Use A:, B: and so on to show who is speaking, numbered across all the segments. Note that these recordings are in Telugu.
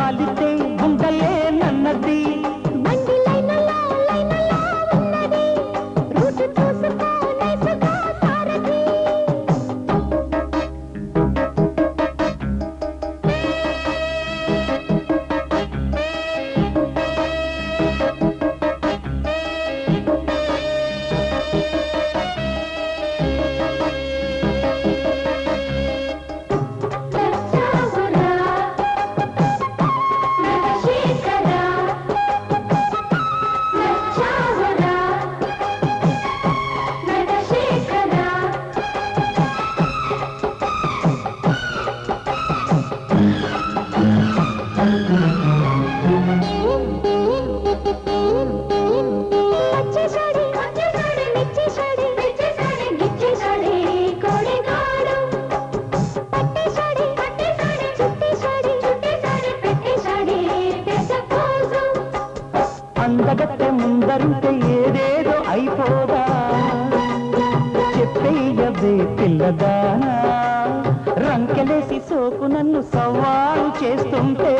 A: पालित అందగత్తె ముందరుంటే ఏదేదో అయిపోదా? చెప్పేయవే పిల్లదానా రంకెలేసి సోకు నన్ను సవాలు చేస్తుంటే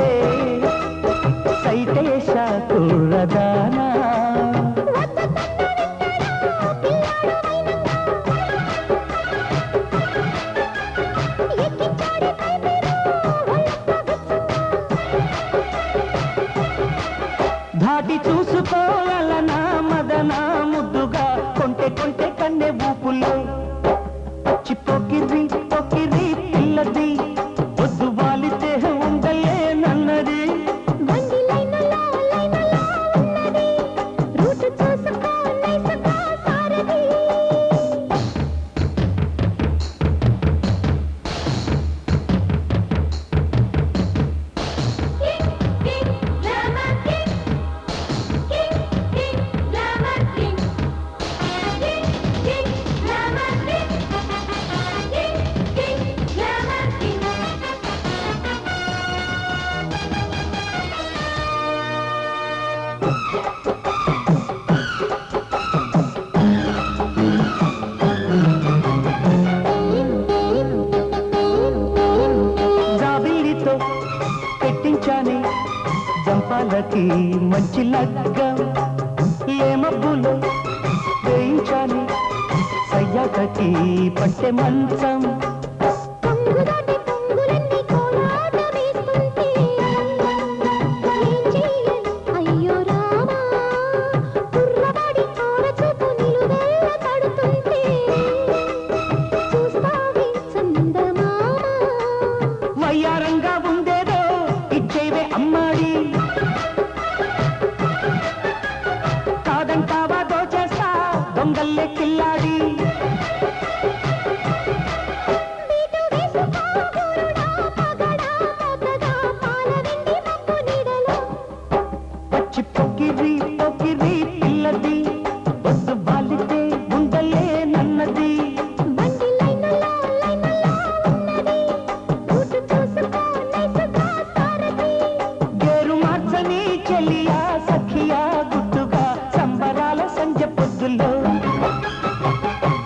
A: సైతేశ కుర్రదానా ధాటి
B: చూసి
A: ಕಣ್ಣೆ పెట్టించాని జంపాలకి మంచి లగ్గం. ఏ మబ్బులో వేయించాని. సయ్యాటకి పట్టె మంచం. தொங்கல்ல கில்லாடி.